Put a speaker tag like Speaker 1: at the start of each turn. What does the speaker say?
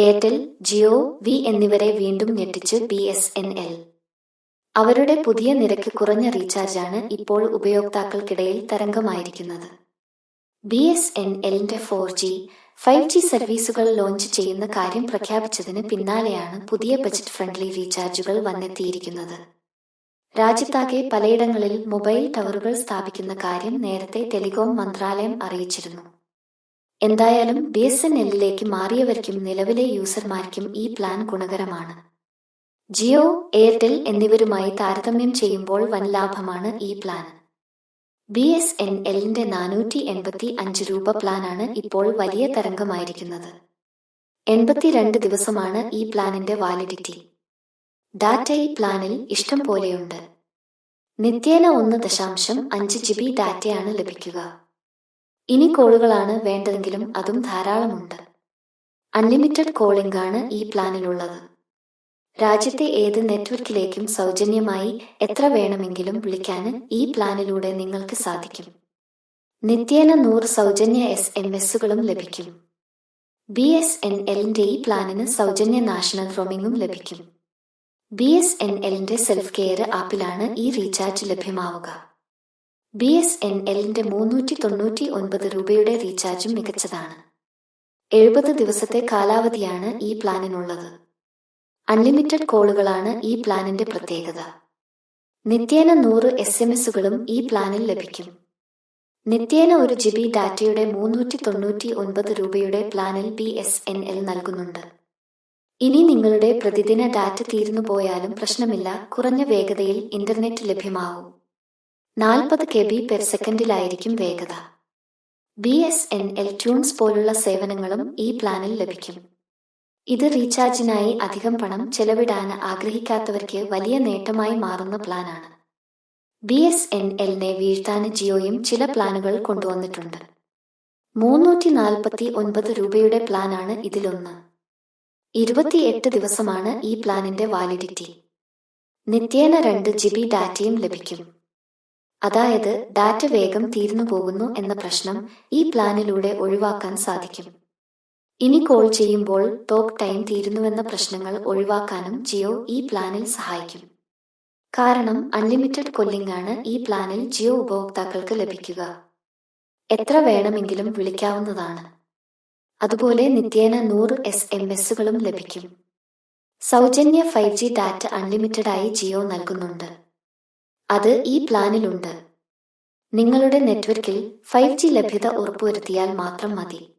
Speaker 1: Airtel Jio V എന്നിവരെ വീണ്ടും ഞെട്ടിച്ച് ബി എസ് എൻ എൽ. അവരുടെ പുതിയ നിരക്ക് കുറഞ്ഞ റീചാർജാണ് ഇപ്പോൾ ഉപയോക്താക്കൾക്കിടയിൽ തരംഗമായിരിക്കുന്നത്. ബി എസ് എൻ എല്ലിന്റെ ഫോർ ജി ഫൈവ് ജി സർവീസുകൾ ലോഞ്ച് ചെയ്യുന്ന കാര്യം പ്രഖ്യാപിച്ചതിന് പിന്നാലെയാണ് പുതിയ ബജറ്റ് ഫ്രണ്ട്ലി റീചാർജുകൾ വന്നെത്തിയിരിക്കുന്നത്. രാജ്യത്താകെ പലയിടങ്ങളിൽ മൊബൈൽ ടവറുകൾ സ്ഥാപിക്കുന്ന കാര്യം നേരത്തെ ടെലികോം മന്ത്രാലയം അറിയിച്ചിരുന്നു. എന്തായാലും ബി എസ് എൻ എല്ലിലേക്ക് മാറിയവർക്കും നിലവിലെ യൂസർമാർക്കും ഈ പ്ലാൻ ഗുണകരമാണ്. ജിയോ എയർടെൽ എന്നിവരുമായി താരതമ്യം ചെയ്യുമ്പോൾ വൻ ലാഭമാണ് ഈ പ്ലാൻ. ബി എസ് എൻ എല്ലിന്റെ നാനൂറ്റി എൺപത്തി അഞ്ച് രൂപ പ്ലാനാണ് ഇപ്പോൾ വലിയ തരംഗമായിരിക്കുന്നത്. എൺപത്തിരണ്ട് ദിവസമാണ് ഈ പ്ലാനിന്റെ വാലിഡിറ്റി. ഡാറ്റ ഈ പ്ലാനിൽ ഇഷ്ടം പോലെയുണ്ട്. നിത്യേന ഒന്ന് ദശാംശം അഞ്ച് ജി ബി ഡാറ്റയാണ് ലഭിക്കുക. ഇനി കോളുകളാണ് വേണ്ടതെങ്കിലും അതും ധാരാളമുണ്ട്. അൺലിമിറ്റഡ് കോളിംഗ് ആണ് ഈ പ്ലാനിലുള്ളത്. രാജ്യത്തെ ഏത് നെറ്റ്വർക്കിലേക്കും സൗജന്യമായി എത്ര വേണമെങ്കിലും വിളിക്കാൻ ഈ പ്ലാനിലൂടെ നിങ്ങൾക്ക് സാധിക്കും. നിത്യേന നൂറ് സൗജന്യ എസ് എം എസുകളും ലഭിക്കും. ബി എസ് എൻ എല്ലിന്റെ ഈ പ്ലാനിന് സൗജന്യ നാഷണൽ റോമിംഗും ലഭിക്കും. ബി എസ് എൻ എല്ലിന്റെ സെൽഫ് കെയർ ആപ്പിലാണ് ഈ റീചാർജ് ലഭ്യമാവുക. ബി എസ് എൻ എല്ലിന്റെ മുന്നൂറ്റി തൊണ്ണൂറ്റി ഒൻപത് രൂപയുടെ റീചാർജും മികച്ചതാണ്. എഴുപത് ദിവസത്തെ കാലാവധിയാണ് ഈ പ്ലാനിനുള്ളത്. അൺലിമിറ്റഡ് കോളുകളാണ് ഈ പ്ലാനിന്റെ പ്രത്യേകത. നിത്യേന നൂറ് എസ് എം എസുകളും ഈ പ്ലാനിൽ ലഭിക്കും. നിത്യേന ഒരു ജി ബി ഡാറ്റയുടെ മുന്നൂറ്റി തൊണ്ണൂറ്റി ഒൻപത് രൂപയുടെ പ്ലാനിൽ ബി എസ് എൻ എൽ നൽകുന്നുണ്ട്. ഇനി നിങ്ങളുടെ പ്രതിദിന ഡാറ്റ തീർന്നു പോയാലും പ്രശ്നമില്ല കുറഞ്ഞ വേഗതയിൽ ഇന്റർനെറ്റ് ലഭ്യമാവും. നാൽപ്പത് കെ ബി പെർ സെക്കൻഡിലായിരിക്കും വേഗത. B S N L tunes പോലുള്ള സേവനങ്ങളും ഈ പ്ലാനിൽ ലഭിക്കും. ഇത് റീചാർജിനായി അധികം പണം ചെലവിടാൻ ആഗ്രഹിക്കാത്തവർക്ക് വലിയ നേട്ടമായി മാറുന്ന പ്ലാനാണ്. ബി എസ് എൻ എല്ലിനെ വീഴ്ത്താൻ ജിയോയും ചില പ്ലാനുകൾ കൊണ്ടുവന്നിട്ടുണ്ട്. മൂന്നൂറ്റി നാൽപ്പത്തി ഒൻപത് രൂപയുടെ പ്ലാനാണ് ഇതിലൊന്ന്. ഇരുപത്തിയെട്ട് ദിവസമാണ് ഈ പ്ലാനിന്റെ വാലിഡിറ്റി. നിത്യേന രണ്ട് ജി ബി ഡാറ്റയും ലഭിക്കും. അതായത് ഡാറ്റ വേഗം തീർന്നു പോകുന്നു എന്ന പ്രശ്നം ഈ പ്ലാനിലൂടെ ഒഴിവാക്കാൻ സാധിക്കും. ഇനി കോൾ ചെയ്യുമ്പോൾ ടോക്ക് ടൈം തീരുന്നുവെന്ന പ്രശ്നങ്ങൾ ഒഴിവാക്കാനും ജിയോ ഈ പ്ലാനിൽ സഹായിക്കും. കാരണം അൺലിമിറ്റഡ് കൊല്ലിംഗ് ആണ് ഈ പ്ലാനിൽ ജിയോ ഉപഭോക്താക്കൾക്ക് ലഭിക്കുക. എത്ര വേണമെങ്കിലും വിളിക്കാവുന്നതാണ്. അതുപോലെ നിത്യേന നൂറ് എസ് എം എസുകളും ലഭിക്കും. സൗജന്യ ഫൈവ് ജി ഡാറ്റ അൺലിമിറ്റഡായി ജിയോ നൽകുന്നുണ്ട്. അത് ഈ പ്ലാനിലുണ്ട്. നിങ്ങളുടെ നെറ്റ്വർക്കിൽ ഫൈവ് ജി ലഭ്യത ഉറപ്പുവരുത്തിയാൽ മാത്രം മതി.